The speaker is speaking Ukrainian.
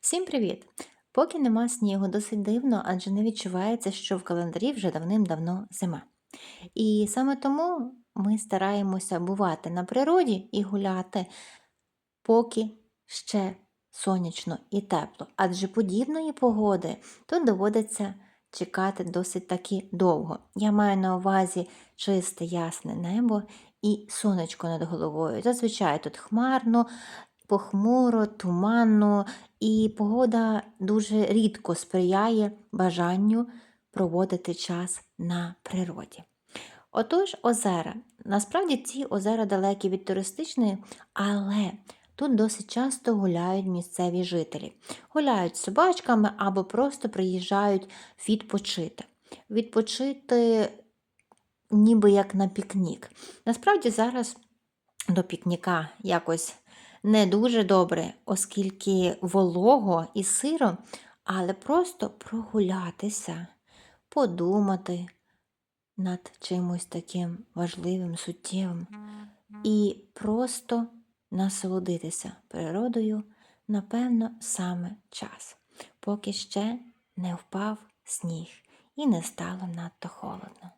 Всім привіт! Поки нема снігу, досить дивно, адже не відчувається, що в календарі вже давним-давно зима. І саме тому ми стараємося бувати на природі і гуляти, поки ще сонячно і тепло. Адже подібної погоди тут доводиться чекати досить таки довго. Я маю на увазі чисте ясне небо і сонечко над головою. Зазвичай тут хмарно, похмуро, туманно, і погода дуже рідко сприяє бажанню проводити час на природі. Отож, озера. Насправді ці озера далекі від туристичної, але тут досить часто гуляють місцеві жителі. Гуляють з собачками або просто приїжджають відпочити. Відпочити ніби як на пікнік. Насправді зараз до пікніка якось не дуже добре, оскільки волого і сиро, але просто прогулятися, подумати над чимось таким важливим, суттєвим і просто насолодитися природою, напевно, саме час, поки ще не впав сніг і не стало надто холодно.